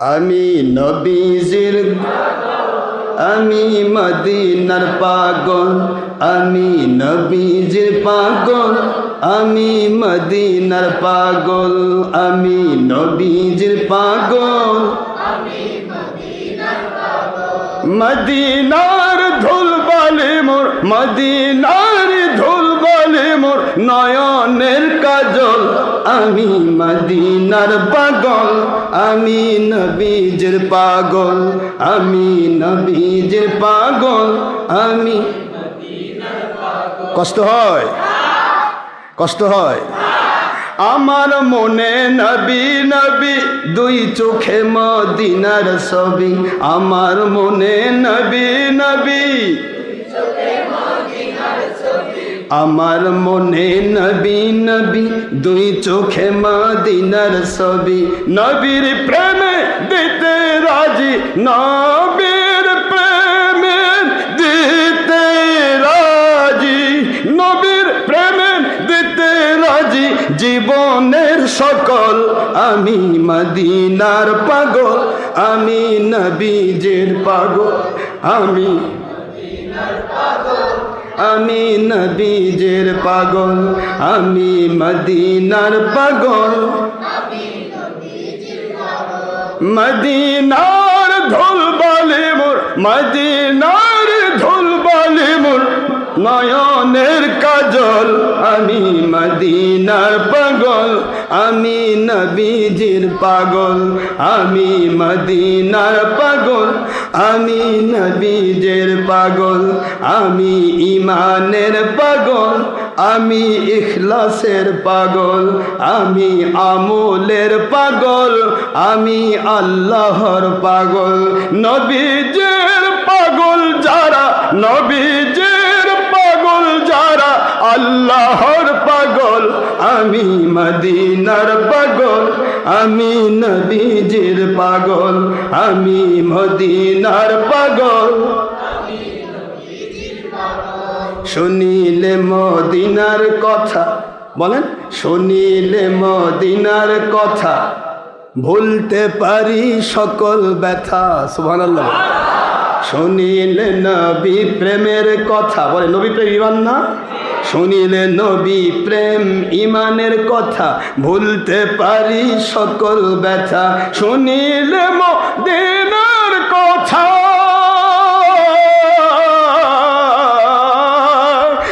আমি নবীজির আমি মদিনার পাগল, আমি নবীজির পাগল, আমি মদিনার পাগল, আমি নবীজির পাগল। মদিনার ধুল বালে মোর মোর নয়নের কাজল, আমি মদিনার পাগল, আমি নবীজের পাগল, আমি নবীজের পাগল, আমি কষ্ট হয়? কষ্ট হয়? আমার মনে নবী নবী, দুই চোখে মদিনার ছবি। আমার মনে নবী নবী আমার মনে নবী নবী, দুই চোখে মদিনার ছবি। নবীর প্রেমে দিতে রাজি, নবীর প্রেমে দিতে রাজি। নবীর প্রেমে দিতে রাজি, জীবনের সকল। আমি মদিনার পাগল, আমি নবীজের পাগল, আমি আমি নবীজের পাগল, আমি মদিনার পাগল। মদিনার ধুল বলে মোর, মদিনার ধুল বলে মোর, নয়নের কাজল, আমি মদিনার পাগল আমি নবীজির পাগল, আমি মদিনার পাগল, আমি নবীজের পাগল, আমি ইমানের পাগল, আমি ইখলাসের পাগল, আমি আমলের পাগল, আমি আল্লাহর পাগল। নবীজের পাগল যারা নবীজের মদিনার পাগল, আমি নবীজির পাগল, আমি মদিনার পাগল। শুনিলে মদিনার কথা, বলেন, শুনিলে মদিনার কথা, ভুলতে পারি সকল ব্যথা, সুবহানাল্লাহ। শুনিলে নবী প্রেমের কথা বলে নবী প্রেম ইমান না? শুনিলে নবী প্রেম, ইমানের কথা ভুলতে পারি সকল ব্যথা। শুনিলে মদিনার কথা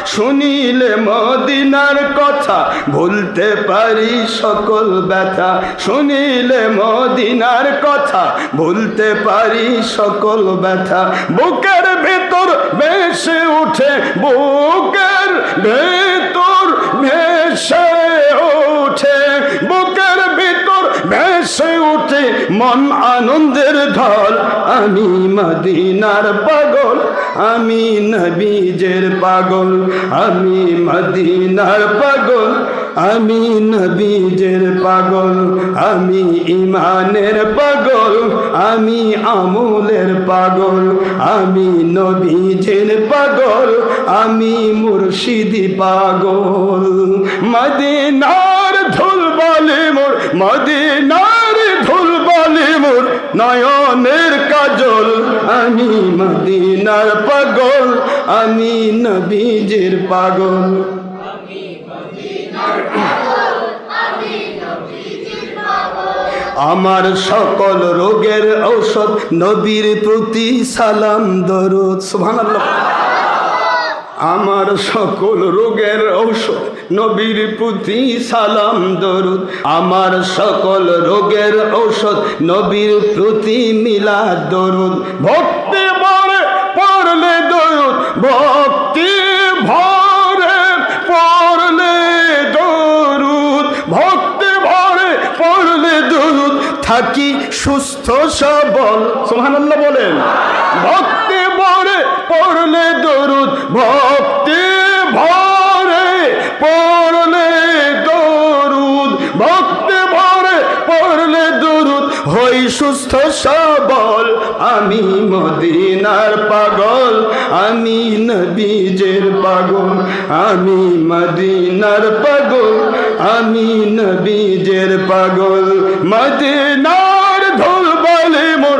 শুনিলে মদিনার কথা ভুলতে পারি সকল ব্যথা। শুনিলে মদিনার কথা ভুলতে পারি সকল ব্যথা। বুকের আমি মদিনার পাগল, আমি নবীজের পাগল, আমি মদিনার পাগল, আমি নবীজের পাগল, আমি ইমানের পাগল, আমি আমলের পাগল, আমি নবীজের পাগল, আমি মুর্শিদি পাগল। মদিনার আমি মদিনার পাগল, আমি নবীজের পাগল। আমার সকল রোগের ঔষধ নবীর প্রতি সালাম, দরুদ, সুবহানাল্লাহ। আমার সকল রোগের ঔষধ নবীর প্রতি সালাম, দরুদ। আমার সকল রোগের ঔষধ নবীর প্রতি মিলাদ, দরুদ। ভক্তি ভরে পড়লে দরুদ, ভক্তি ভরে পড়লে দরুদ। ভক্তি ভরে পড়লে দরুদ, থাকি সুস্থ সবল। সুবহানাল্লাহ বলেন। ভক্তি ভরে পড়লে দরুদ, ভক্তি হই সুস্থ সবল, আমি মদিনার পাগল, আমি নবীজের পাগল, আমি মদিনার পাগল, আমি নবীজের পাগল। মদিনার ধুল বলে মোর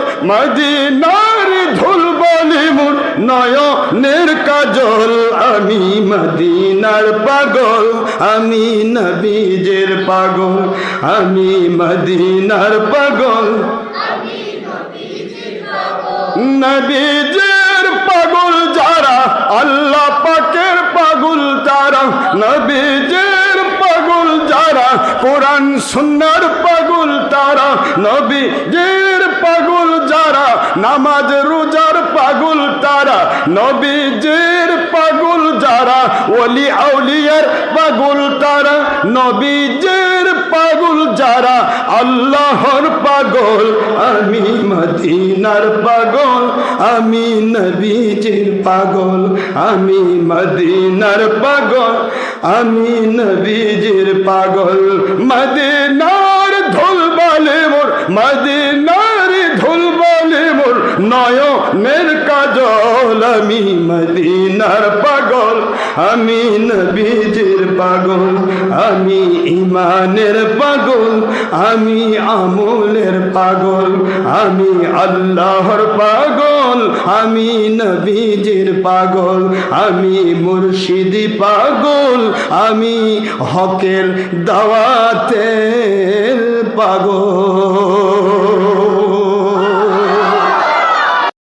ধুল বলি মোর নয়নের কাজল আমি মদিনার পাগল আমি নবীজের পাগল আমি মদিনার পাগল নবীজের পাগল যারা আল্লাহ পাকের পাগল তারা নবীজের পাগল যারা কোরআন সুন্নার পাগল তারা নবী যারা নামাজ রোজার পাগল তারা, নবীজের পাগল যারা, ওলি আউলিয়ার পাগল তারা, নবীজের পাগল যারা, আল্লাহর পাগল, আমি মদিনার পাগল, আমি নবীজির পাগল, আমি মদিনার পাগল, আমি নবীজির পাগল, মদিনার ধুল বলে মোর মদিনার ধুল বলে মোর নয়নের কাজল আমি মদিনার পাগল, আমি নবীজির পাগল, আমি ইমানের পাগল, আমি আমলের পাগল, আমি আল্লাহর পাগল, আমি নবীজির পাগল, আমি মুর্শিদি পাগল, আমি হকের দাওয়াতের পাগল।